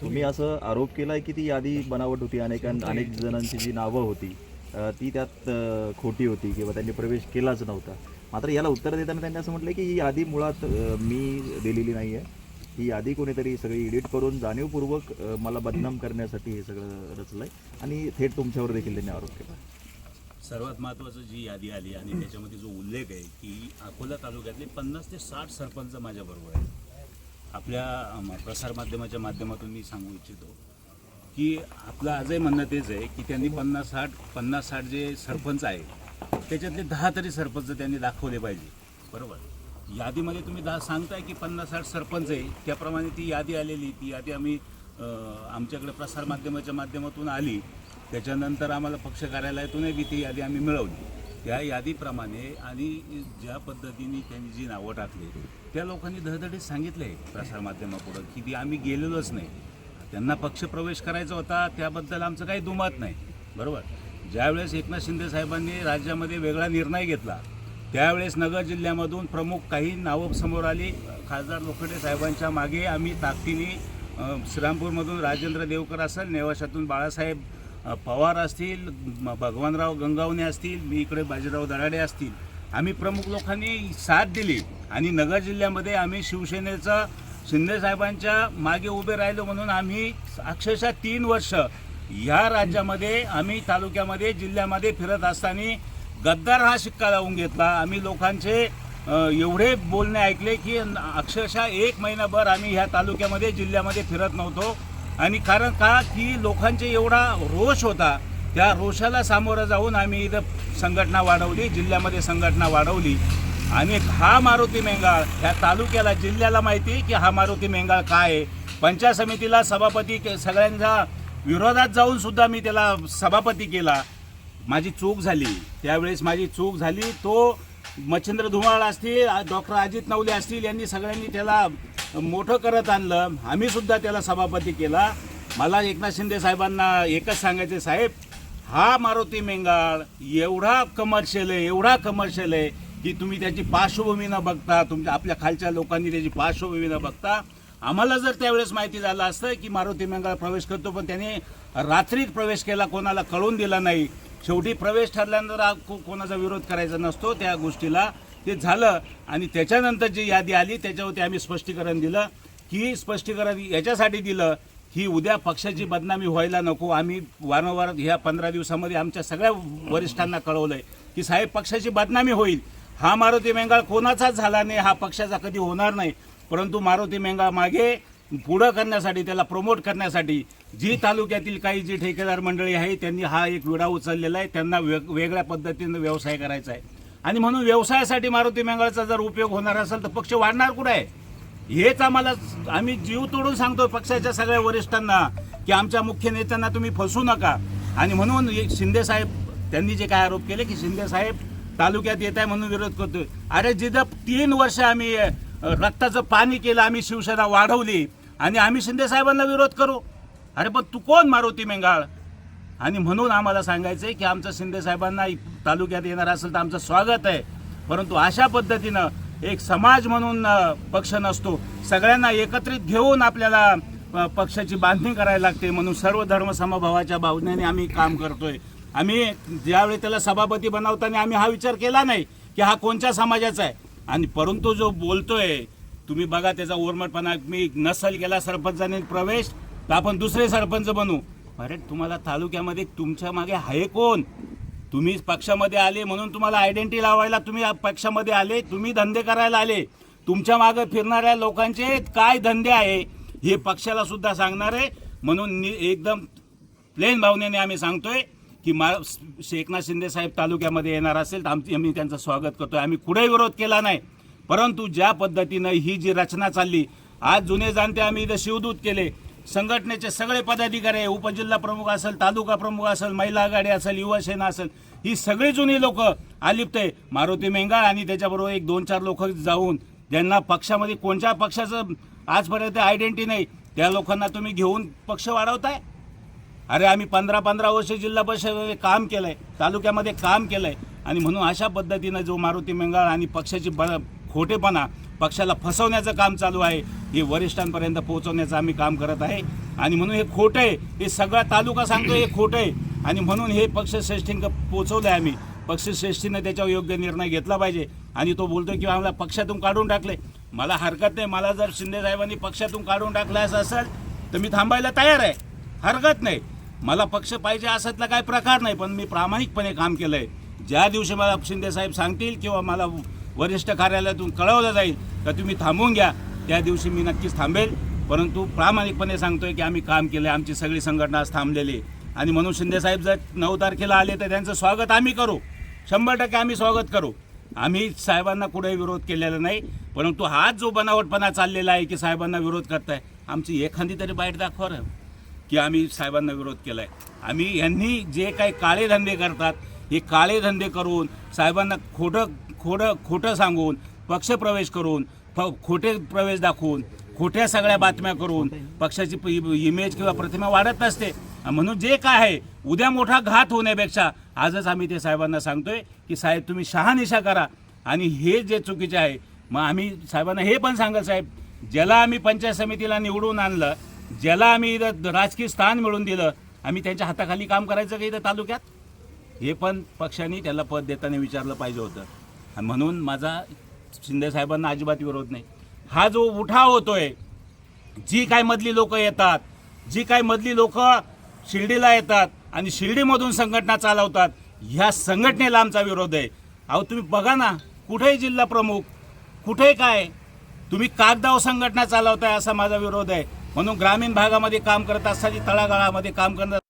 तुम्ही असं आरोप केलाय की ती यादी बनावट होती अनेक अनेक जणांची जी नावं होती ती त्यात खोटी होती किंवा त्यांनी प्रवेश केलाच नव्हता. मात्र याला उत्तर देताना त्यांनी असं म्हटलं की ही यादी मुळात मी दिलेली नाही आहे ही यादी कोणीतरी सगळी एडिट करून जाणीवपूर्वक मला बदनाम करण्यासाठी हे सगळं रचलंय आणि थेट तुमच्यावर देखील त्यांनी आरोप केला. सर्वात महत्त्वाचं जी यादी आली आणि त्याच्यामध्ये जो उल्लेख आहे की अकोला तालुक्यातले पन्नास ते साठ सरपंच माझ्याबरोबर आहेत. आपल्या प्रसारमाध्यमाच्या माध्यमातून मी सांगू इच्छितो की आपलं आजही म्हणणं तेच आहे की त्यांनी पन्नास साठ पन्नास साठ जे सरपंच आहे त्याच्यातले दहा तरी सरपंच त्यांनी दाखवले पाहिजे. बरोबर? यादीमध्ये तुम्ही दहा सांगताय की पन्नास साठ सरपंच आहे त्याप्रमाणे ती यादी आलेली ती यादी आम्ही आमच्याकडे प्रसारमाध्यमाच्या माध्यमातून आली. त्याच्यानंतर आम्हाला पक्ष कार्यालयातूनही ती यादी आम्ही मिळवली. त्या यादीप्रमाणे आणि ज्या पद्धतीने त्यांनी जी नावं टाकली त्या लोकांनी धडधडीत सांगितलं आहे प्रसारमाध्यमापुढं की ती आम्ही गेलेलोच नाही. त्यांना पक्ष प्रवेश करायचा होता त्याबद्दल आमचं काही दुमत नाही. बरोबर? ज्यावेळेस एकनाथ शिंदे साहेबांनी राज्यामध्ये वेगळा निर्णय घेतला त्यावेळेस नगर जिल्ह्यामधून प्रमुख काही नावं समोर आली. खासदार लोखंडे साहेबांच्या मागे आम्ही ताकदीने श्रीरामपूरमधून राजेंद्र देवकर असेल नेवाशातून बाळासाहेब पवार असतील भगवानराव गंगावणे असतील मी इकडे बाजीराव दराडे असतील. आम्ही प्रमुख लोकांनी साथ दिली आणि नगर जिल्ह्यामध्ये आम्ही शिवसेनेचा शिंदेसाहेबांच्या मागे उभे राहिलो म्हणून आम्ही अक्षरशः तीन वर्ष ह्या राज्यामध्ये आम्ही तालुक्यामध्ये जिल्ह्यामध्ये फिरत असताना गद्दार हा शिक्का लावून घेतला. आम्ही लोकांचे एवढे बोलणे ऐकले की अक्षरशः एक महिनाभर आम्ही ह्या तालुक्यामध्ये जिल्ह्यामध्ये फिरत नव्हतो. आणि कारण का? की लोकांचे एवढा रोष होता त्या रोषाला सामोरं जाऊन आम्ही इथं संघटना वाढवली जिल्ह्यामध्ये संघटना वाढवली. आणि हा मारुती मेंगाळ ह्या तालुक्याला जिल्ह्याला माहिती की हा मारुती मेंगाळ काय आहे? पंचायत समितीला सभापती के- सगळ्यांच्या विरोधात जाऊन सुद्धा मी त्याला सभापती केला. माझी चूक झाली. त्यावेळेस माझी चूक झाली. तो मच्छिंद्र धुमाळ असतील डॉक्टर अजित नवले असतील यांनी सगळ्यांनी त्याला मोठं करत आणलं. आम्ही सुद्धा त्याला सभापती केला. मला एकनाथ शिंदे साहेबांना एकच सांगायचे साहेब हा मारुती मेंगाळ एवढा कमर्शियल आहे एवढा कमर्शियल आहे की तुम्ही त्याची पार्श्वभूमी न बघता तुमच्या आपल्या खालच्या लोकांनी त्याची पार्श्वभूमी न बघता आम्हाला जर त्यावेळेस माहिती झालं असतं की मारुती मेंगाळ प्रवेश करतो पण त्याने रात्रीत प्रवेश केला कोणाला कळून दिला नाही. शेवटी प्रवेश ठरल्यानंतर कोणाचा विरोध करायचा नसतो त्या गोष्टीला. ते झालं आणि त्याच्यानंतर जी यादी आली त्याच्यावरती आम्ही स्पष्टीकरण दिलं. की स्पष्टीकरण याच्यासाठी दिलं ही उद्या पक्षाची बदनामी व्हायला नको. आम्ही वारंवार ह्या पंधरा दिवसामध्ये आमच्या सगळ्या वरिष्ठांना कळवलं आहे की साहेब पक्षाची बदनामी होईल. हा मारुती मेंगाळ कोणाचाच झाला नाही हा पक्षाचा कधी होणार नाही. परंतु मारुती मेंगाळ मागे पुढं करण्यासाठी त्याला प्रमोट करण्यासाठी जी तालुक्यातील काही जी ठेकेदार मंडळी आहे त्यांनी हा एक विडा उचललेला आहे. त्यांना वेग वेगळ्या पद्धतीनं व्यवसाय करायचा आहे. आणि म्हणून व्यवसायासाठी मारुती मंगळाचा जर उपयोग होणार असेल तर पक्ष वाढणार कुठे? आहे हेच आम्हाला आम्ही जीव तोडून सांगतो पक्षाच्या सगळ्या वरिष्ठांना की आमच्या मुख्य नेत्यांना तुम्ही फसू नका. आणि म्हणून एक शिंदे साहेब त्यांनी जे काय आरोप केले की शिंदे साहेब तालुक्यात येत आहे म्हणून विरोध करतोय. अरे जिथं तीन वर्ष आम्ही रक्ताचं पाणी केलं आम्ही शिवसेना वाढवली आणि आम्ही शिंदे साहेबांना विरोध करू. अरे पण तू कोण मारुती मेंगाळ? आणि म्हणून आम्हाला सांगायचं आहे की आमचं शिंदे साहेबांना तालुक्यात येणार असेल तर आमचं स्वागत आहे. परंतु अशा पद्धतीनं एक समाज म्हणून पक्ष नसतो. सगळ्यांना एकत्रित घेऊन आपल्याला पक्षाची बांधणी करायला लागते म्हणून सर्व धर्म समभावाच्या भावनेने आम्ही काम करतोय. आम्ही ज्यावेळी त्याला सभापती बनवताना आम्ही हा विचार केला नाही की हा कोणत्या समाजाचा आहे. आणि परंतु जो बोलतोय तुम्ही बघा त्याचा ओरमटपणा मी नसल केला सरपंचाने प्रवेश तर आपण दुसरे सरपंच बनू. अरे तुम्हाला तालुक्यामध्ये तुमच्या मागे आहे कोण? तुम्ही पक्षामध्ये आले म्हणून तुम्हाला आयडेंटिटी लावायला तुम्ही पक्षामध्ये आले तुम्ही धंदे करायला आले. तुमच्या मागे फिरणाऱ्या लोकांचे काय धंदे आहे हे पक्षाला सुद्धा सांगणार आहे. म्हणून एकदम प्लेन भावनेने आम्ही सांगतोय की मा एकनाथ शिंदे साहेब तालुक्यामध्ये येणार असेल तर आमची आम्ही त्यांचं स्वागत करतोय. आम्ही कुठेही विरोध केला नाही. परंतु ज्या पद्धतीनं ही जी रचना चालली आज जुने जाणते आम्ही इथं शिवदूत केले. संघटनेचे सगळे पदाधिकारी आहे, उपजिल्हा प्रमुख असेल तालुका प्रमुख असेल महिला आघाडी असेल युवा सेना असेल ही सगळी जुनी लोक आलिप्त आहे. मारुती मेंगाळ आणि त्याच्याबरोबर एक दोन चार लोक जाऊन ज्यांना पक्षामध्ये कोणत्या पक्षाचं आजपर्यंत आयडेंटिटी नाही त्या लोकांना तुम्ही घेऊन पक्ष वाढवताय? अरे आम्ही पंधरा पंधरा वर्ष जिल्हा परिषदेमध्ये काम केलं आहे तालुक्यामध्ये काम केलं आहे आणि म्हणून अशा पद्धतीनं जो मारुती मेंगाळ आणि पक्षाची ब खोटेपणा पक्षाला फसवण्याचं काम चालू आहे. हे वरिष्ठांपर्यंत पोहोचवण्याचं आम्ही काम करत आहे. आणि म्हणून हे खोटं आहे. हे सगळा तालुका सांगतो हे खोटं आहे. आणि म्हणून हे पक्षश्रेष्ठींक पोचवलं आहे आम्ही. पक्षश्रेष्ठीनं त्याच्यावर योग्य निर्णय घेतला पाहिजे. आणि तो बोलतो की आम्हाला पक्षातून काढून टाकले मला हरकत नाही. मला जर शिंदे साहेबांनी पक्षातून काढून टाकलं असं असेल तर मी थांबायला तयार आहे. हरकत नाही. मला पक्ष पाहिजे असतला काही प्रकार नाही पण मी प्रामाणिकपणे काम केलं आहे ज्या दिवशी मला शिंदे साहेब सांगतील किंवा मला वरिष्ठ कार्यालयातून कळवलं जाईल तर तुम्ही थांबून घ्या. त्या दिवशी मी नक्कीच थांबेल. परंतु प्रामाणिकपणे सांगतोय की आम्ही काम केलं आहे आमची सगळी संघटना आज थांबलेली आहे. आणि म्हणून शिंदे साहेब जर नऊ तारखेला आले तर त्यांचं स्वागत आम्ही करू. शंभर टक्के आम्ही स्वागत करू. आम्ही साहेबांना कुठेही विरोध केलेला नाही परंतु हाच जो बनावटपणा चाललेला आहे की साहेबांना विरोध करताय आमची एखादी तरी बाईट दाखवा की आम्ही साहेबांना विरोध केलाय. आम्ही यांनी जे काही काळे धंदे करतात हे काळे धंदे करून साहेबांना खोटं खोडं खोटं सांगून पक्षप्रवेश करून फ खोटे प्रवेश दाखवून खोट्या सगळ्या बातम्या करून पक्षाची इमेज किंवा प्रतिमा वाढत नसते. म्हणून जे काय आहे उद्या मोठा घात होण्यापेक्षा आजच आम्ही ते साहेबांना सांगतोय की साहेब तुम्ही शहानिशा करा. आणि हे जे चुकीचे आहे मग आम्ही साहेबांना हे पण सांगत साहेब ज्याला आम्ही पंचायत समितीला निवडून आणलं ज्याला आम्ही इथं राजकीय स्थान मिळवून दिलं आम्ही त्यांच्या हाताखाली काम करायचं का इथं तालुक्यात? हे पण पक्षाने त्याला पद देताना विचारलं पाहिजे होतं. म्हणून माझा शिंदे साहेबांना अजिबात विरोध नाही. हा जो उठाव होतोय जी काय मधली लोक येतात जी काय मधली लोक शिर्डीला येतात आणि शिर्डीमधून संघटना चालवतात ह्या संघटनेला आमचा विरोध आहे. अहो तुम्ही बघा ना कुठेही जिल्हा प्रमुख कुठे काय तुम्ही कागदाव संघटना चालवताय असा माझा विरोध आहे. म्हणून ग्रामीण भागामध्ये काम करत असताना तळागाळामध्ये काम करत